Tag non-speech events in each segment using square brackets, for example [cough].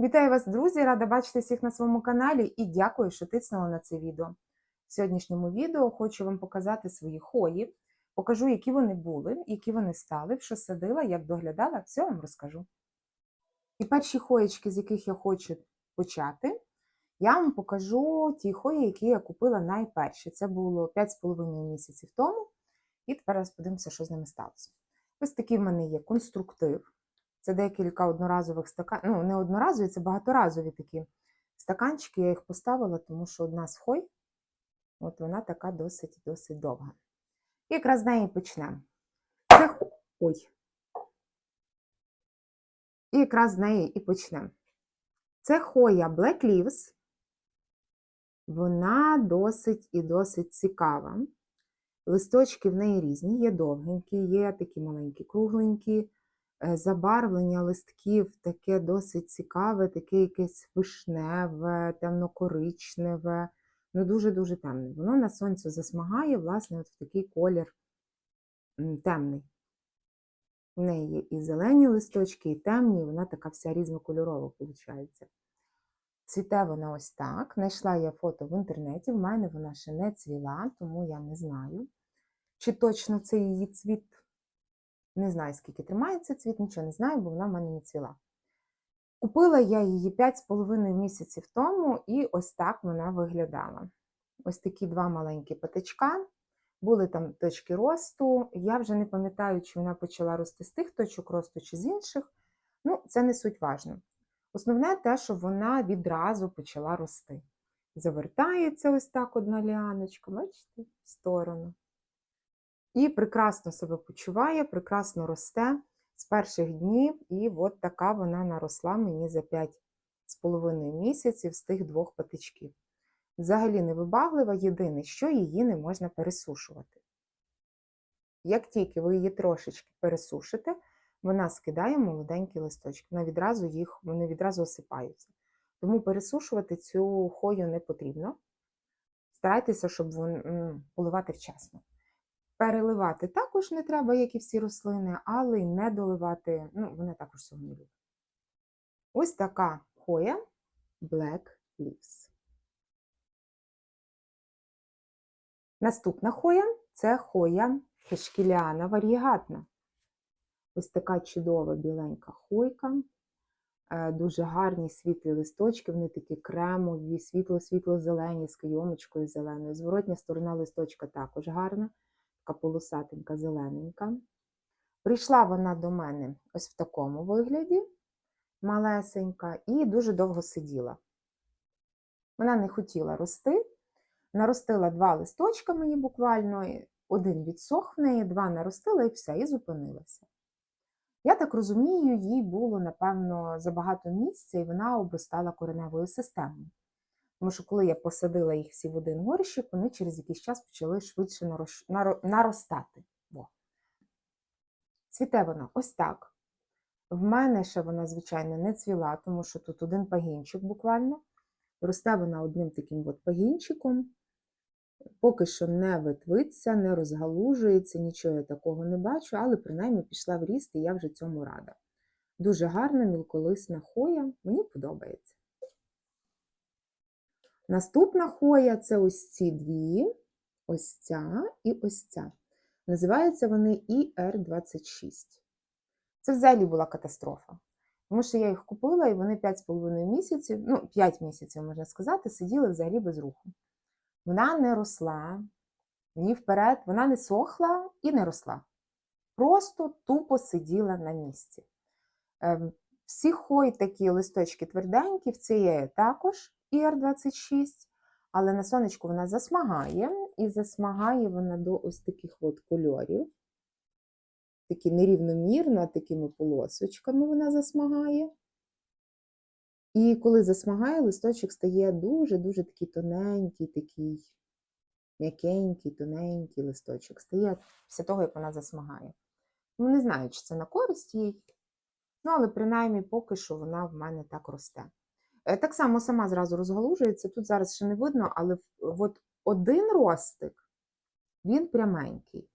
Вітаю вас, друзі! Рада бачити всіх на своєму каналі і дякую, що тиснули на це відео. В сьогоднішньому відео хочу вам показати свої хої, покажу, які вони були, які вони стали, що садила, як доглядала, все вам розкажу. І перші хоєчки, з яких я хочу почати, я вам покажу ті хої, які я купила найперші. Це було 5,5 місяців тому. І тепер подивимося, що з ними сталося. Ось такий в мене є конструктив. Це декілька одноразових стаканів, ну, не одноразові, це багаторазові такі стаканчики. Я їх поставила, тому що одна з хой, от вона така досить-досить довга. І якраз з неї почнемо. Це хо- Ой. І якраз з неї і почнемо. Це хоя Black Leaves. Вона досить і досить цікава. Листочки в неї різні, є довгенькі, є такі маленькі, кругленькі. Е, Забарвлення листків таке досить цікаве, таке якесь вишневе, темно-коричневе, ну дуже-дуже темне. Воно на сонці засмагає, власне, от в такий колір темний. У неї є і зелені листочки, і темні, і вона така вся різнокольорова виходить. Цвіте вона ось так. Знайшла я фото в інтернеті, в мене вона ще не цвіла, тому я не знаю, чи точно це її цвіт. Не знаю, скільки тримається цвіт, нічого не знаю, бо вона в мене не цвіла. Купила я її 5,5 місяців тому, і ось так вона виглядала. Ось такі два маленькі патичка. Були там точки росту. Я вже не пам'ятаю, чи вона почала рости з тих точок росту, чи з інших. Ну, це не суть важно. Основне те, що вона відразу почала рости. Завертається ось так одна ліаночка, бачите, в сторону. І прекрасно себе почуває, прекрасно росте з перших днів, і от така вона наросла мені за 5,5 місяців з тих двох патичків. Взагалі невибаглива, єдине, що її не можна пересушувати. Як тільки ви її трошечки пересушите, вона скидає молоденькі листочки, вона відразу їх, вони відразу осипаються. Тому пересушувати цю хою не потрібно. Старайтеся, щоб вон, поливати вчасно. Переливати також не треба, як і всі рослини, але й не доливати, ну, вона також цього. Ось така хоя Black Leaves. Наступна хоя це хоя хешкіліана варігатна. Ось така чудова біленька хойка. Е, Дуже гарні світлі листочки, вони такі кремові, світло-світло-зелені з кийомочкою зеленою. Зворотня сторона листочка також гарна така полосатенька, зелененька. Прийшла вона до мене ось в такому вигляді, малесенька, і дуже довго сиділа. Вона не хотіла рости. Наростила два листочка мені буквально, один відсох в неї, два наростила і все, і зупинилася. Я так розумію, їй було, напевно, забагато місця, і вона обростала кореневою системою. Тому що коли я посадила їх всі в один горщик, вони через якийсь час почали швидше наростати. Во. Цвіте вона ось так. В мене ще вона, звичайно, не цвіла, тому що тут один пагінчик буквально. Росте вона одним таким от пагінчиком. Поки що не ветвиться, не розгалужується, нічого я такого не бачу, але принаймні пішла в ріст, і я вже цьому рада. Дуже гарна мілколисна хоя, мені подобається. Наступна хоя це ось ці дві, ось ця і ось ця. Називаються вони IR26. Це взагалі була катастрофа. Тому що я їх купила, і вони 5,5 місяців, ну, 5 місяців, можна сказати, сиділи взагалі без руху. Вона не росла ні вперед, вона не сохла і не росла. Просто тупо сиділа на місці. Ем, Всі хой такі листочки тверденькі, в цієї також IR26, але на сонечку вона засмагає, і засмагає вона до ось таких от кольорів. Такі нерівномірно, такими полосочками вона засмагає. І коли засмагає, листочок стає дуже-дуже такий тоненький, такий м'якенький, тоненький листочок. Стає після того, як вона засмагає. Ну, не знаю, чи це на користь їй. Ну, але принаймні поки що вона в мене так росте. Е, Так само сама зразу розгалужується. Тут зараз ще не видно, але от один ростик, він пряменький,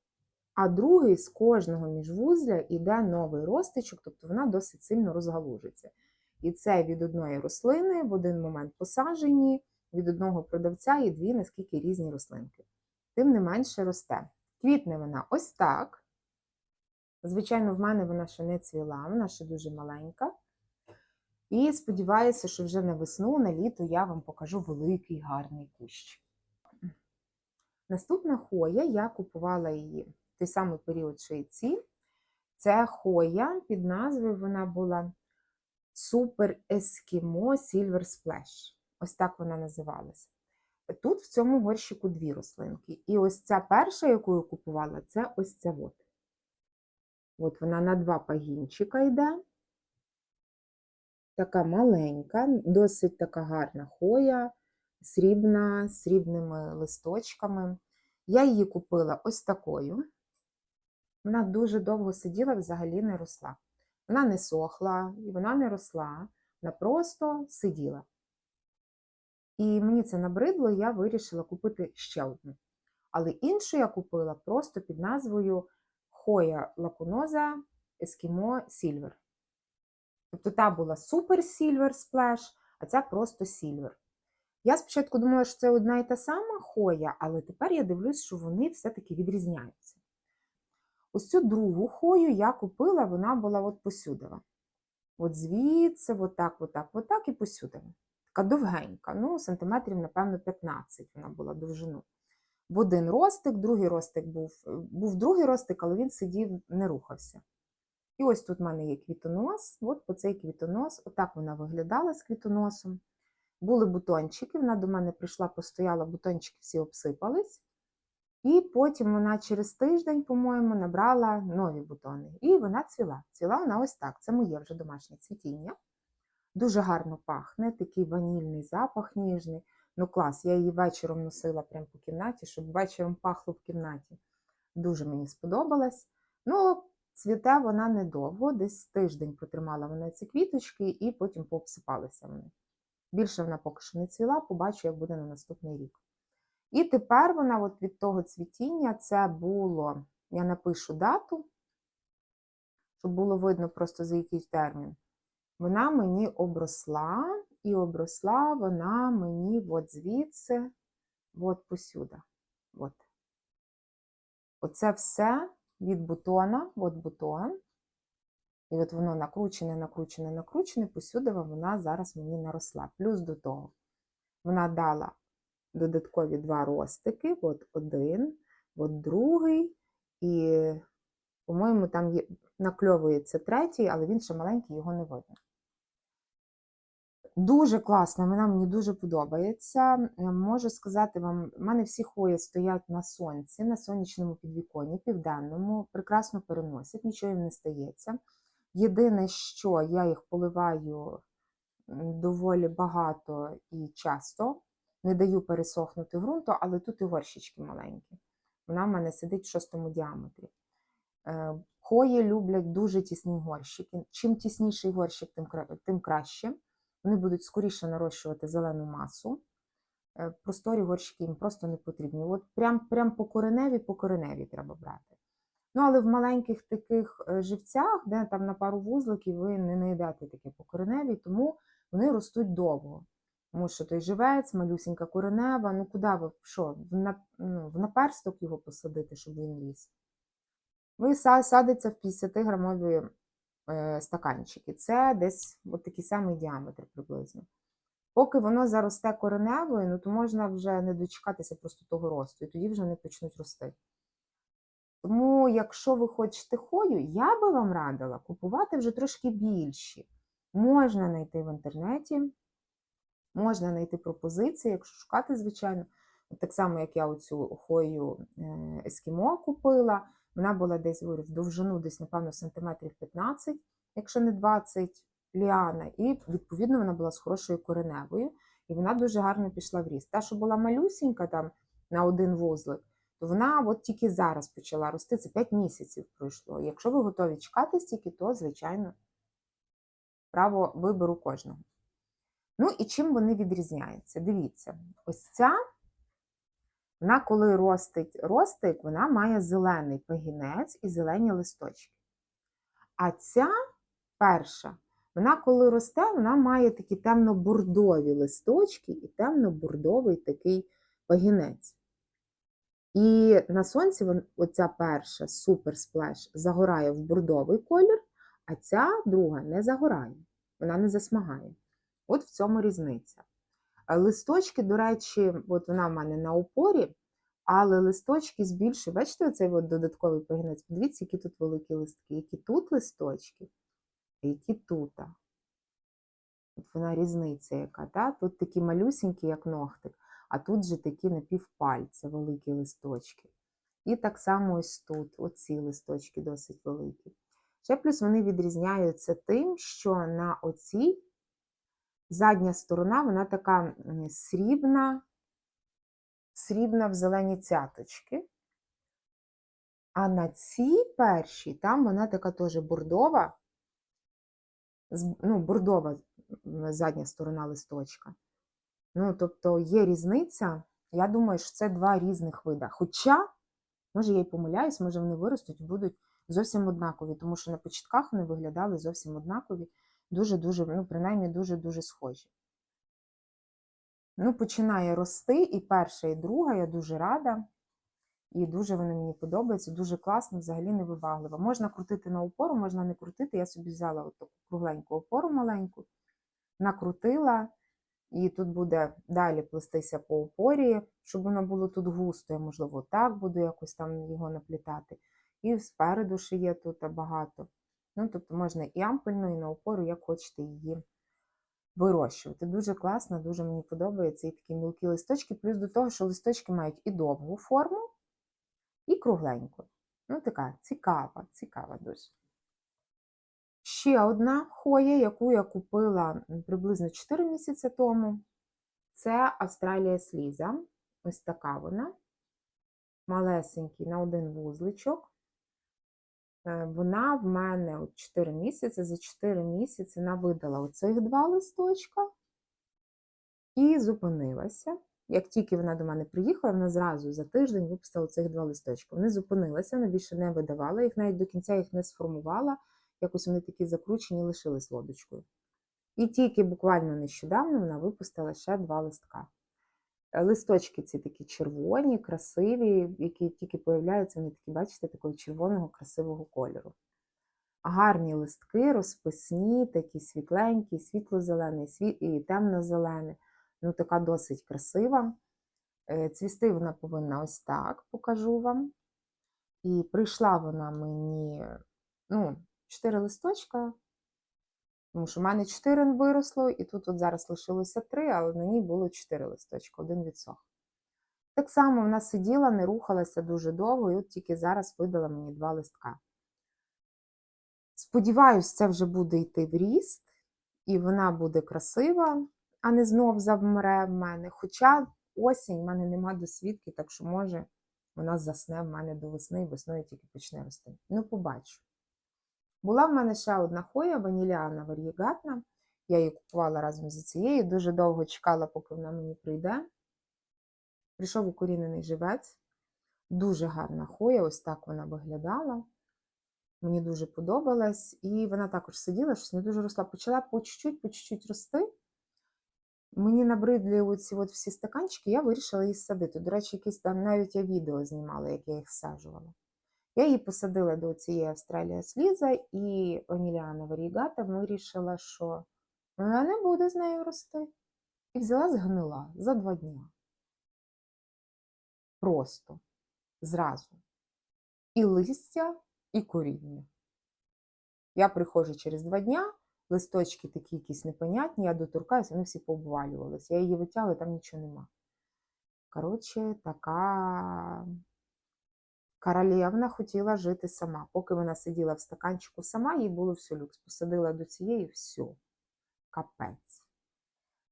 а другий з кожного міжвузля йде новий ростичок, тобто вона досить сильно розгалужиться. І це від одної рослини в один момент посаджені, від одного продавця є дві наскільки різні рослинки. Тим не менше росте. Квітне вона ось так. Звичайно, в мене вона ще не цвіла, вона ще дуже маленька. І сподіваюся, що вже на весну, на літо я вам покажу великий гарний кущ. Наступна хоя, я купувала її в той самий період, що і ці. Це хоя під назвою вона була Super Eskimo Silver Splash. Ось так вона називалася. Тут в цьому горщику дві рослинки. І ось ця перша, яку я купувала, це ось ця от. От вона на два пагінчика йде. Така маленька, досить така гарна хоя, срібна, з срібними листочками. Я її купила ось такою. Вона дуже довго сиділа, взагалі не росла. Вона не сохла і вона не росла, вона просто сиділа. І мені це набридло, я вирішила купити ще одну. Але іншу я купила просто під назвою Хоя лакуноза Ескімо Сільвер. Тобто та була Super Silver Splash, а ця просто Silver. Я спочатку думала, що це одна і та сама хоя, але тепер я дивлюсь, що вони все-таки відрізняються. Ось цю другу хою я купила, вона була от посюдова. От звідси, отак, отак, отак і посюдова. Така довгенька, ну, сантиметрів, напевно, 15 вона була довжину. В один ростик, другий ростик був, був другий ростик, але він сидів, не рухався. І ось тут в мене є квітонос, от по цей квітонос, отак вона виглядала з квітоносом. Були бутончики, вона до мене прийшла, постояла, бутончики всі обсипались. І потім вона через тиждень, по-моєму, набрала нові бутони. І вона цвіла. Цвіла вона ось так. Це моє вже домашнє цвітіння. Дуже гарно пахне, такий ванільний запах ніжний. Ну клас, я її вечором носила прямо по кімнаті, щоб вечором пахло в кімнаті. Дуже мені сподобалось. Ну, цвіте вона недовго, десь тиждень протримала вона ці квіточки, і потім пообсипалися вони. Більше вона поки що не цвіла, побачу, як буде на наступний рік. І тепер вона от від того цвітіння, це було, я напишу дату, щоб було видно просто за який термін. Вона мені обросла, і обросла вона мені от звідси, от посюди. От. Оце все від бутона, от бутон. І от воно накручене, накручене, накручене, посюди вона зараз мені наросла. Плюс до того, вона дала додаткові два ростики, от один, от другий, і, по-моєму, там є, накльовується третій, але він ще маленький, його не видно. Дуже класна, вона мені дуже подобається. Е, Можу сказати вам, в мене всі хвої стоять на сонці, на сонячному підвіконні, південному, прекрасно переносять, нічого їм не стається. Єдине, що я їх поливаю доволі багато і часто, не даю пересохнути ґрунту, але тут і горщички маленькі. Вона в мене сидить в шостому діаметрі. Е, Хої люблять дуже тісні горщики. Чим тісніший горщик, тим краще. Вони будуть скоріше нарощувати зелену масу. Е, Просторі горщики їм просто не потрібні. От прям, прям по кореневі, по кореневі треба брати. Ну, але в маленьких таких е, живцях, де там на пару вузликів, ви не знайдете таке по кореневі, тому вони ростуть довго. Тому що той живець, малюсінька коренева, ну куди ви що, в, на, ну, в наперсток його посадити, щоб він ріс. Ви са- садиться в 50-грамові е, стаканчики. Це десь от такий самий діаметр приблизно. Поки воно заросте кореневою, ну то можна вже не дочекатися просто того росту, і тоді вже вони почнуть рости. Тому, якщо ви хочете хою, я би вам радила купувати вже трошки більші. Можна знайти в інтернеті, можна знайти пропозиції, якщо шукати, звичайно. Так само, як я оцю хою е, ескімо купила, вона була десь говорю, в довжину, десь, напевно, сантиметрів 15, якщо не 20 ліана, і відповідно вона була з хорошою кореневою, і вона дуже гарно пішла в ріст. Та, що була малюсінька там на один вузлик, то вона от тільки зараз почала рости, це 5 місяців пройшло. Якщо ви готові чекати стільки, то, звичайно, право вибору кожного. Ну і чим вони відрізняються? Дивіться, ось ця, вона, коли ростить ростик, вона має зелений пагінець і зелені листочки. А ця перша, Вона, коли росте, вона має такі темно-бурдові листочки і темно-бурдовий такий пагінець. І на сонці оця перша супер сплеш загорає в бурдовий колір, а ця друга не загорає, вона не засмагає. От в цьому різниця. Листочки, до речі, от вона в мене на опорі, але листочки збільшують. Бачите, оцей от додатковий пагінець? Подивіться, які тут великі листки, які тут листочки, які тут. От вона різниця яка, та? Тут такі малюсенькі, як ногтик, а тут же такі напівпальця, великі листочки. І так само ось тут, оці листочки досить великі. Ще плюс вони відрізняються тим, що на оцій задня сторона, вона така срібна, срібна в зелені цяточки. А на цій першій, там вона така теж бордова, ну, бордова задня сторона листочка. Ну, тобто є різниця. Я думаю, що це два різних вида. Хоча, може, я й помиляюсь, може, вони виростуть і будуть зовсім однакові, тому що на початках вони виглядали зовсім однакові, дуже-дуже, ну, принаймні, дуже-дуже схожі. Ну, починає рости, і перша, і друга, я дуже рада. І дуже вони мені подобаються, дуже класно, взагалі невибаглива. Можна крутити на опору, можна не крутити. Я собі взяла таку кругленьку опору маленьку, накрутила, і тут буде далі плестися по опорі, щоб воно було тут густо. Я, можливо, так буду якось там його наплітати. І спереду ще є тут багато. Ну, тобто можна і ампельну, і на опору, як хочете її вирощувати. Дуже класно, дуже мені подобається. І такі мілкі листочки, плюс до того, що листочки мають і довгу форму, і кругленьку. Ну, така цікава, цікава дуже. Ще одна хоя, яку я купила приблизно 4 місяці тому. Це Австралія сліза. Ось така вона. Малесенький на один вузличок. Е, Вона в мене от 4 місяці. За 4 місяці навидала оцих два листочка і зупинилася. Як тільки вона до мене приїхала, вона зразу за тиждень випустила цих два листочки. Вони зупинилися, вона більше не видавала їх, навіть до кінця їх не сформувала. Якось вони такі закручені, лишились лодочкою. І тільки буквально нещодавно вона випустила ще два листка. Е, Листочки ці такі червоні, красиві, які тільки появляються, вони такі, бачите, такого червоного, красивого кольору. Гарні листки, розписні, такі світленькі, світло-зелений, світ... і темно-зелений. Ну, така досить красива. Е, Цвісти вона повинна ось так, покажу вам. І прийшла вона мені, ну, 4 листочка, тому що в мене 4 виросло, і тут от зараз лишилося 3, але на ній було 4 листочка, один відсох. Так само вона сиділа, не рухалася дуже довго, і от тільки зараз видала мені два листка. Сподіваюсь, це вже буде йти в ріст, і вона буде красива, а не знов завмре в мене. Хоча осінь в мене нема досвідки, так що може вона засне в мене до весни, і весною тільки почне рости. Ну, побачу. Була в мене ще одна хоя, ваніліана варієгатна. Я її купувала разом зі цією, дуже довго чекала, поки вона мені прийде. Прийшов укорінений живець. Дуже гарна хоя, ось так вона виглядала. Мені дуже подобалась. І вона також сиділа, щось не дуже росла. Почала по чуть-чуть, по чуть-чуть рости. Мені набридли оці от всі стаканчики, я вирішила її садити. До речі, якісь там навіть я відео знімала, як я їх саджувала. Я її посадила до цієї Австралія сліза, і Оніліана Варігата вирішила, що вона не буде з нею рости. І взяла згнила за два дня. Просто зразу. І листя, і коріння. Я приходжу через два дня, листочки такі якісь непонятні, я доторкаюся, вони всі пообвалювалися. Я її витягую, там нічого нема. Коротше, така королевна хотіла жити сама. Поки вона сиділа в стаканчику сама, їй було все люкс. Посадила до цієї все. Капець.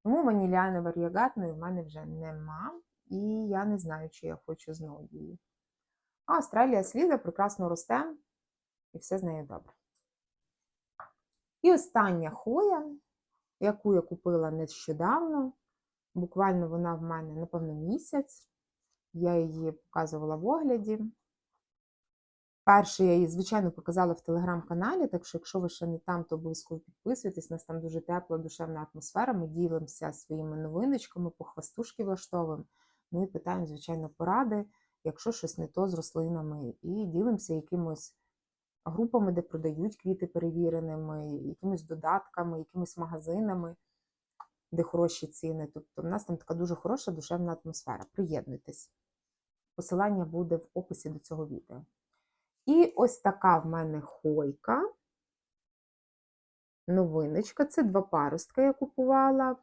Тому ваніліани варіагатної в мене вже нема, і я не знаю, чи я хочу знову її. А Австралія сліза прекрасно росте, і все з нею добре. І остання хоя, яку я купила нещодавно, буквально вона в мене, напевно, місяць. Я її показувала в огляді. Перше, я її, звичайно, показала в телеграм-каналі, так що, якщо ви ще не там, то обов'язково підписуйтесь. У нас там дуже тепла, душевна атмосфера. Ми ділимося своїми новиночками, по хвастушки влаштовуємо. Ну і питаємо, звичайно, поради, якщо щось не то з рослинами, і ділимося якимось групами, де продають квіти перевіреними, якимись додатками, якимись магазинами, де хороші ціни. Тобто, в нас там така дуже хороша душевна атмосфера. Приєднуйтесь. Посилання буде в описі до цього відео. І ось така в мене хойка. Новиночка. Це два паростка я купувала.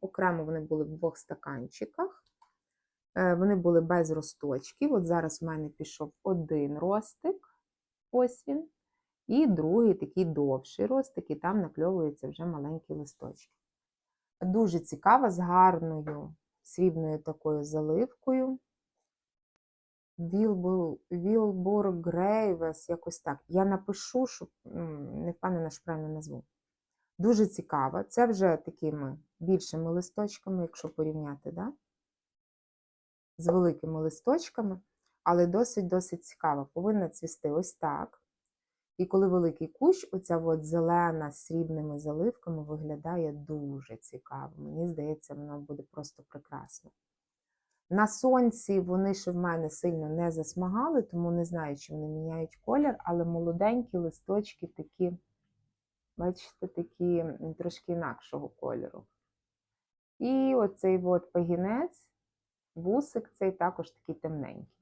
Окремо вони були в двох стаканчиках. Е, Вони були без росточків. От зараз в мене пішов один ростик. Ось він. І другий такий довший ростик, і там накльовуються вже маленькі листочки. Дуже цікава, з гарною срібною такою заливкою. Вілбур Грейвес, якось так. Я напишу, щоб не впевнена, що правильно назву. Дуже цікава. Це вже такими більшими листочками, якщо порівняти, да? з великими листочками, але досить-досить цікава. Повинна цвісти ось так. І коли великий кущ, оця от зелена з срібними заливками виглядає дуже цікаво. Мені здається, воно буде просто прекрасно. На сонці вони ще в мене сильно не засмагали, тому не знаю, чи вони міняють колір, але молоденькі листочки такі, бачите, такі трошки інакшого кольору. І оцей от пагінець, вусик, цей також такий темненький.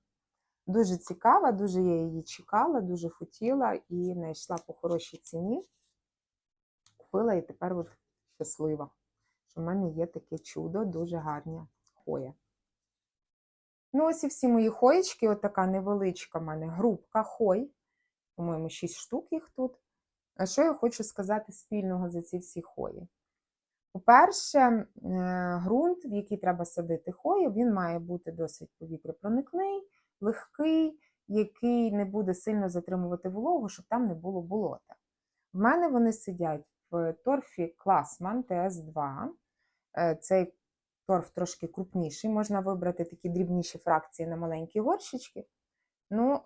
Дуже цікава, дуже я її чекала, дуже хотіла і знайшла по хорошій ціні. Купила і тепер от щаслива, що в мене є таке чудо, дуже гарна хоя. Ну, ось і всі мої хоєчки, от така невеличка в мене групка хой. По-моєму, 6 штук їх тут. А що я хочу сказати спільного за ці всі хої? По-перше, е, ґрунт, в який треба садити хою, він має бути досить повітряпроникний, легкий, який не буде сильно затримувати вологу, щоб там не було болота. В мене вони сидять в торфі Класман ТС2. Е, Цей торф трошки крупніший, можна вибрати такі дрібніші фракції на маленькі горщички. Ну,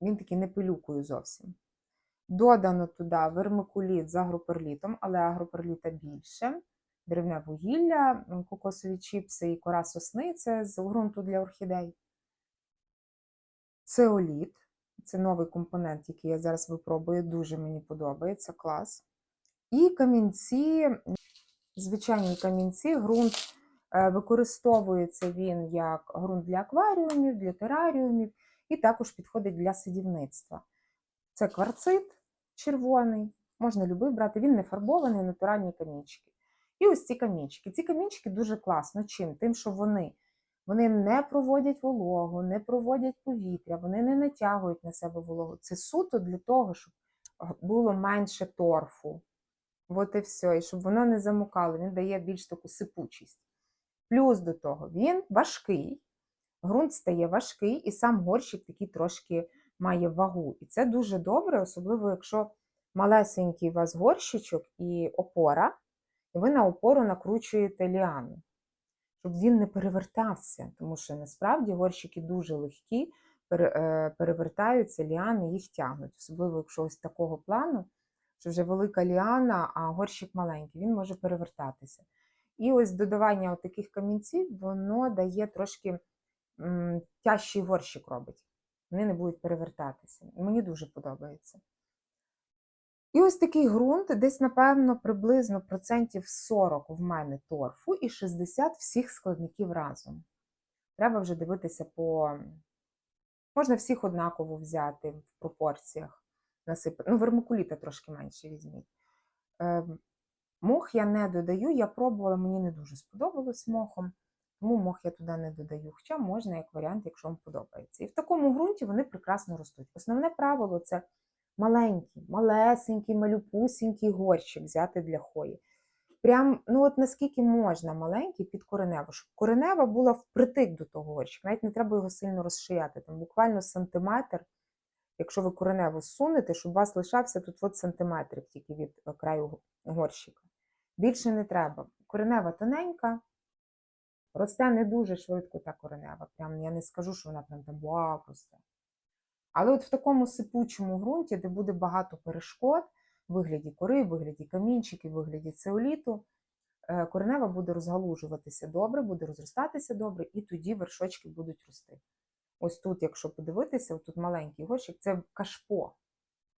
він такий не пилюкою зовсім. Додано туди вермикуліт з агроперлітом, але агроперліта більше. Деревне вугілля, кокосові чіпси і кора сосни це з ґрунту для орхідей. Цеоліт це новий компонент, який я зараз випробую, дуже мені подобається, клас. І камінці, звичайні камінці, ґрунт використовується він як ґрунт для акваріумів, для тераріумів, і також підходить для садівництва. Це кварцит червоний, можна любий брати, він не фарбований, натуральні камінчики. І ось ці камінчики. Ці камінчики дуже класно. Чим? Тим, що вони, вони не проводять вологу, не проводять повітря, вони не натягують на себе вологу. Це суто для того, щоб було менше торфу. От і все. І щоб воно не замукало, він дає більш таку сипучість. Плюс до того, він важкий, ґрунт стає важкий, і сам горщик такий трошки має вагу. І це дуже добре, особливо якщо малесенький у вас горщичок і опора, і ви на опору накручуєте ліану, щоб він не перевертався, тому що насправді горщики дуже легкі, е, перевертаються, ліани їх тягнуть, особливо якщо ось такого плану, що вже велика ліана, а горщик маленький, він може перевертатися. І ось додавання таких камінців, воно дає трошки тяжчий горщик робить. Вони не будуть перевертатися. Мені дуже подобається. І ось такий ґрунт, десь, напевно, приблизно процентів 40 в мене торфу і 60 всіх складників разом. Треба вже дивитися по. Можна всіх однаково взяти в пропорціях. Насипати. Ну, вермикуліта трошки менше візьміть. Мох я не додаю, я пробувала, мені не дуже сподобалось мохом, тому мох я туди не додаю. Хоча можна як варіант, якщо вам подобається. І в такому ґрунті вони прекрасно ростуть. Основне правило це маленький, малесенький, малюпусінький горщик взяти для хої. Прям, ну от наскільки можна маленький під кореневу, щоб коренева була впритик до того горщика. Навіть не треба його сильно розшияти. Там буквально сантиметр, якщо ви кореневу сунете, щоб у вас лишався тут от сантиметрик тільки від е, краю горщика. Більше не треба. Коренева тоненька, росте не дуже швидко та коренева. Прям я не скажу, що вона прям там вау росте. Але от в такому сипучому ґрунті, де буде багато перешкод, в вигляді кори, в вигляді камінчиків, в вигляді цеоліту, е, коренева буде розгалужуватися добре, буде розростатися добре, і тоді вершочки будуть рости. Ось тут, якщо подивитися, тут маленький горщик, це кашпо.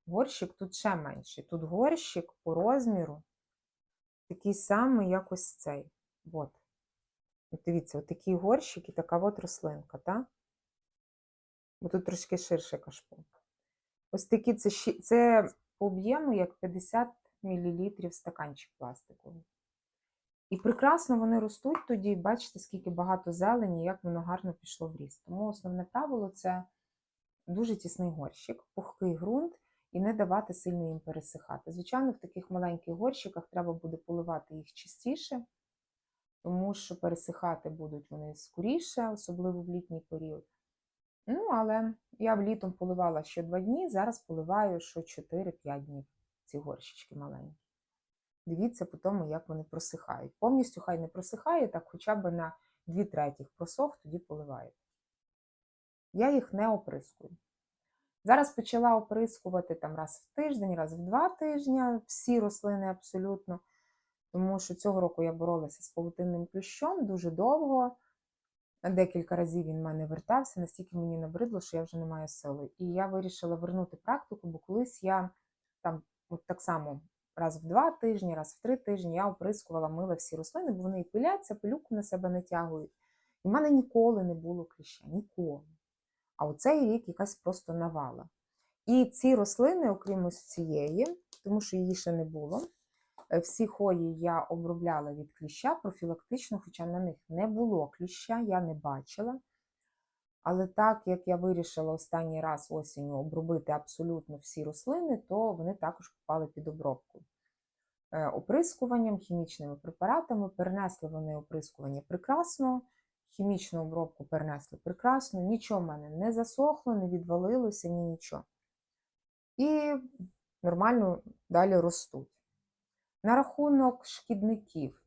Горщик тут ще менший. Тут горщик по розміру такий самий, як ось цей. От. Дивіться, от такий горщик і така от рослинка, так? Бо тут трошки ширше кашпо. Ось такі це, це по об'єму як 50 мл стаканчик пластиковий. І прекрасно вони ростуть тоді, бачите, скільки багато зелені, як воно гарно пішло в ріст. Тому основне правило це дуже тісний горщик, пухкий ґрунт і не давати сильно їм пересихати. Звичайно, в таких маленьких горщиках треба буде поливати їх частіше, тому що пересихати будуть вони скоріше, особливо в літній період. Ну, але я влітом поливала ще 2 дні, зараз поливаю що 4-5 днів ці горщички маленькі. Дивіться по тому, як вони просихають. Повністю хай не просихає, так хоча б на 2 третіх просох, тоді поливаєте. Я їх не оприскую. Зараз почала оприскувати там раз в тиждень, раз в два тижні, всі рослини абсолютно. Тому що цього року я боролася з павутинним плющом дуже довго. Декілька разів він в мене вертався, настільки мені набридло, що я вже не маю сили. І я вирішила вернути практику, бо колись я там от так само раз в два тижні, раз в три тижні я оприскувала мила всі рослини, бо вони і пиляться, пилюку на себе натягують. І в мене ніколи не було кліща, ніколи. А у цей рік якась просто навала. І ці рослини, окрім ось цієї, тому що її ще не було, е, всі хої я обробляла від кліща профілактично, хоча на них не було кліща, я не бачила. Але так як я вирішила останній раз осінню обробити абсолютно всі рослини, то вони також попали під обробку. Е, Оприскуванням, хімічними препаратами перенесли вони оприскування прекрасно, хімічну обробку перенесли прекрасно, нічого в мене не засохло, не відвалилося, ні нічого. І нормально далі ростуть. На рахунок шкідників,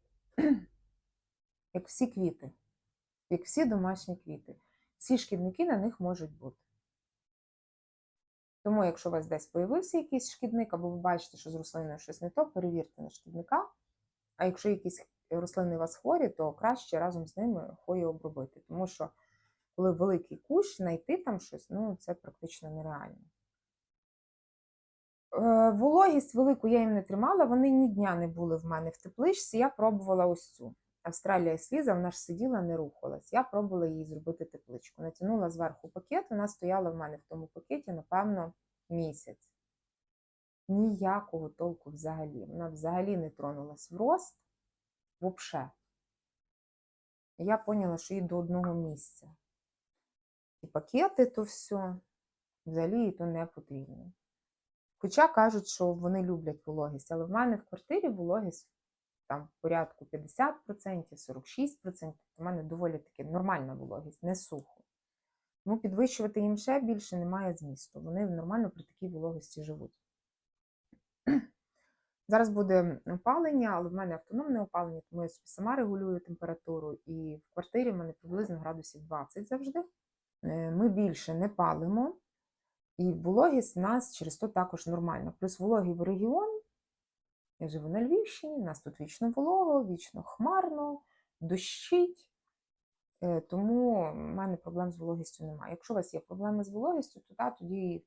[clears throat] як всі квіти, як всі домашні квіти, всі шкідники на них можуть бути. Тому, якщо у вас десь появився якийсь шкідник, або ви бачите, що з рослиною щось не то, перевірте на шкідника. А якщо якісь рослини у вас хворі, то краще разом з ними хвою обробити. Тому що, коли великий кущ, знайти там щось, ну це практично нереально. Е, Вологість велику я їм не тримала, вони ні дня не були в мене в тепличці. Я пробувала ось цю. Австралія сліза, вона ж сиділа, не рухалась. Я пробувала їй зробити тепличку. Натягнула зверху пакет, вона стояла в мене в тому пакеті, напевно, місяць. Ніякого толку взагалі. Вона взагалі не тронулась в рост, взагалі. Я поняла, що їй до одного місця. І пакети то все, взагалі то не потрібно. Хоча кажуть, що вони люблять вологість, але в мене в квартирі вологість там в порядку 50%, 46%. У мене доволі таки нормальна вологість, не сухо. Тому підвищувати їм ще більше немає змісту. Вони нормально при такій вологості живуть. Зараз буде опалення, але в мене автономне опалення, тому я сама регулюю температуру, і в квартирі в мене приблизно градусів 20 завжди. Е, Ми більше не палимо, і вологість в нас через то також нормальна. Плюс вологий регіон. Я живу на Львівщині, у нас тут вічно волого, вічно хмарно, дощить. Е, Тому в мене проблем з вологістю немає. Якщо у вас є проблеми з вологістю, то та, тоді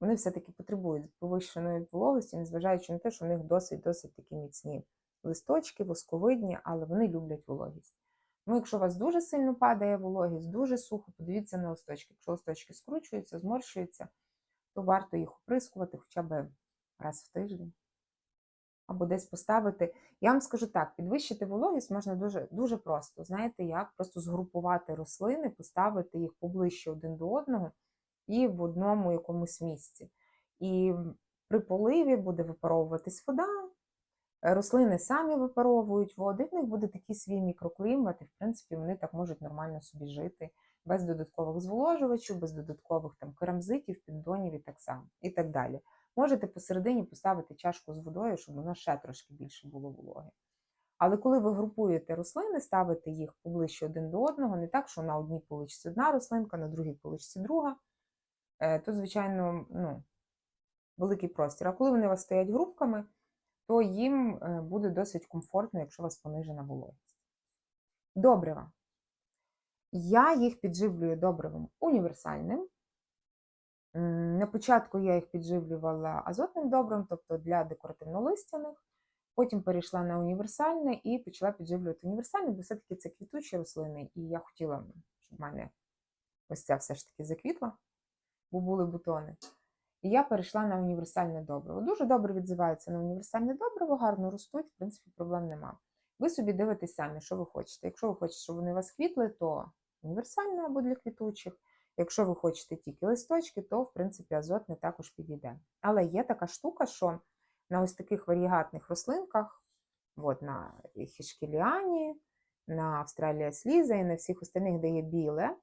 вони все-таки потребують повищеної вологості, незважаючи на те, що у них досить-досить такі міцні листочки, восковидні, але вони люблять вологість. Ну, якщо у вас дуже сильно падає вологість, дуже сухо, подивіться на листочки. Якщо листочки скручуються, зморщуються, то варто їх оприскувати хоча б раз в тиждень. Або десь поставити. Я вам скажу так: підвищити вологість можна дуже, дуже просто. Знаєте, як? Просто згрупувати рослини, поставити їх поближче один до одного і в одному якомусь місці. І при поливі буде випаровуватись вода, рослини самі випаровують воду, в них буде такий свій мікроклімат, і в принципі вони так можуть нормально собі жити, без додаткових зволожувачів, без додаткових там керамзитів, піддонів і так само, і так далі. Можете посередині поставити чашку з водою, щоб воно ще трошки більше було вологе. Але коли ви групуєте рослини, ставите їх поближче один до одного, не так, що на одній поличці одна рослинка, на другій поличці друга. Е, тут, звичайно, ну, великий простір. А коли вони у вас стоять групками, то їм е, буде досить комфортно, якщо у вас понижена вологість. Добрива. Я їх підживлюю добривом універсальним. На початку я їх підживлювала азотним добривом, тобто для декоративно-листяних. Потім перейшла на універсальне і почала підживлювати універсальне, бо все-таки це квітучі рослини, і я хотіла, щоб в мене ось ця все ж таки заквітла, бо були бутони. І я перейшла на універсальне добриво. Дуже добре відзиваються на універсальне добриво, гарно ростуть, в принципі, проблем нема. Ви собі дивитесь самі, що ви хочете. Якщо ви хочете, щоб вони у вас квітли, то універсальне або для квітучих. Якщо ви хочете тільки листочки, то в принципі азотне також підійде. Але є така штука, що на ось таких варігатних рослинках, от на хішкіліані, на Австралія сліза і на всіх остальних, де є біле,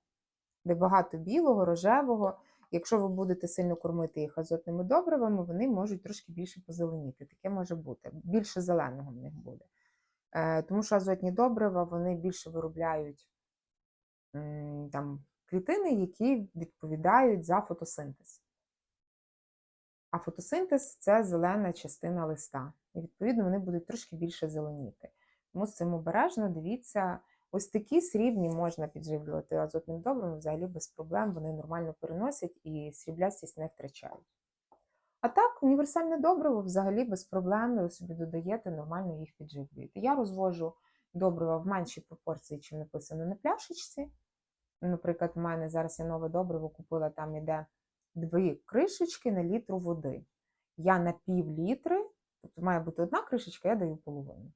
де багато білого, рожевого. Якщо ви будете сильно кормити їх азотними добривами, вони можуть трошки більше позеленіти. Таке може бути. Більше зеленого в них буде. Е, Тому що азотні добрива вони більше виробляють там, клітини, які відповідають за фотосинтез. А фотосинтез це зелена частина листа. І, відповідно, вони будуть трошки більше зеленіти. Тому з цим обережно дивіться, ось такі срібні можна підживлювати азотним добривом, взагалі без проблем, вони нормально переносять і сріблястість не втрачають. А так, універсальне добриво взагалі без проблем ви собі додаєте, нормально їх підживлюєте. Я розвожу добрива в меншій пропорції, чим написано на пляшечці. Наприклад, в мене зараз я нове добриво купила, там іде дві кришечки на літру води. Я на пів літри, тобто має бути одна кришечка, я даю половину.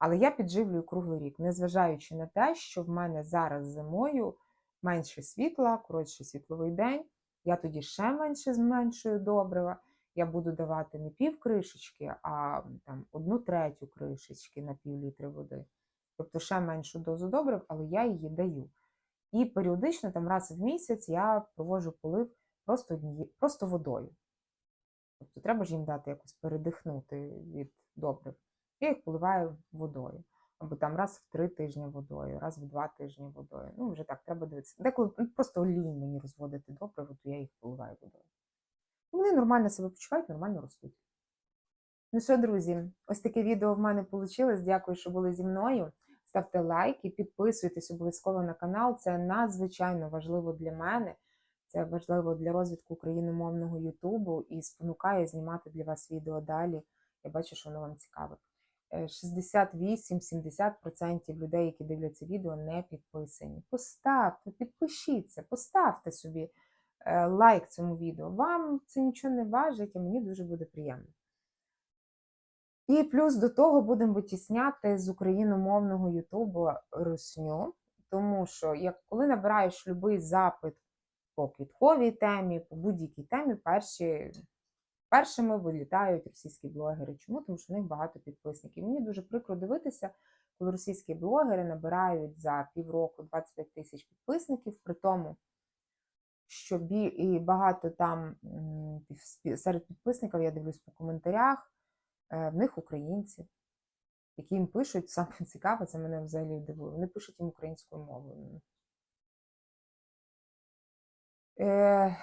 Але я підживлюю круглий рік, незважаючи на те, що в мене зараз зимою менше світла, коротший світловий день, я тоді ще менше зменшую добрива. Я буду давати не пів кришечки, а там одну третю кришечки на пів літри води. Тобто ще меншу дозу добрив, але я її даю. І періодично, там раз в місяць, я проводжу полив просто, одніє, просто водою. Тобто треба ж їм дати якось передихнути від добрив. Я їх поливаю водою. Або там раз в три тижні водою, раз в два тижні водою. Ну, вже так, треба дивитися. Деколи просто лінь мені розводити добриво, то я їх поливаю водою. Вони нормально себе почувають, нормально ростуть. Ну що, друзі, ось таке відео в мене вийшло. Дякую, що були зі мною. Ставте лайки, підписуйтесь обов'язково на канал. Це надзвичайно важливо для мене. Це важливо для розвитку україномовного Ютубу і спонукає знімати для вас відео далі. Я бачу, що воно вам цікаве. Е, 68-70% людей, які дивляться відео, не підписані. Поставте, підпишіться, поставте собі е, лайк цьому відео. Вам це нічого не важить, а мені дуже буде приємно. І плюс до того будемо витісняти з україномовного Ютубу русню, тому що як коли набираєш будь-який запит по квітковій темі, по будь-якій темі, перші, першими вилітають російські блогери. Чому? Тому що в них багато підписників. Мені дуже прикро дивитися, коли російські блогери набирають за півроку 25 тисяч підписників, при тому, що бі- і багато там серед підписників, я дивлюсь по коментарях, е, в них українці, які їм пишуть, саме цікаве, це мене взагалі дивує. Вони пишуть їм українською мовою. Е,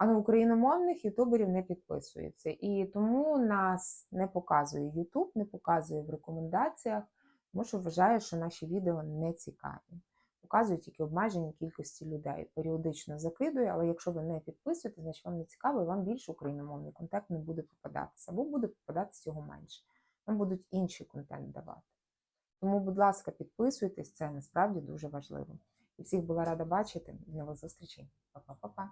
а на україномовних ютуберів не підписується. І тому нас не показує Ютуб, не показує в рекомендаціях, тому що вважає, що наші відео не цікаві. Показує тільки обмежені кількості людей. Періодично закидує, але якщо ви не підписуєте, значить вам не цікаво, і вам більше україномовний контент не буде попадатися, або буде попадатися його менше. Вам будуть інший контент давати. Тому, будь ласка, підписуйтесь, це насправді дуже важливо. І всіх була рада бачити. До нових зустрічей. Па-па-па-па.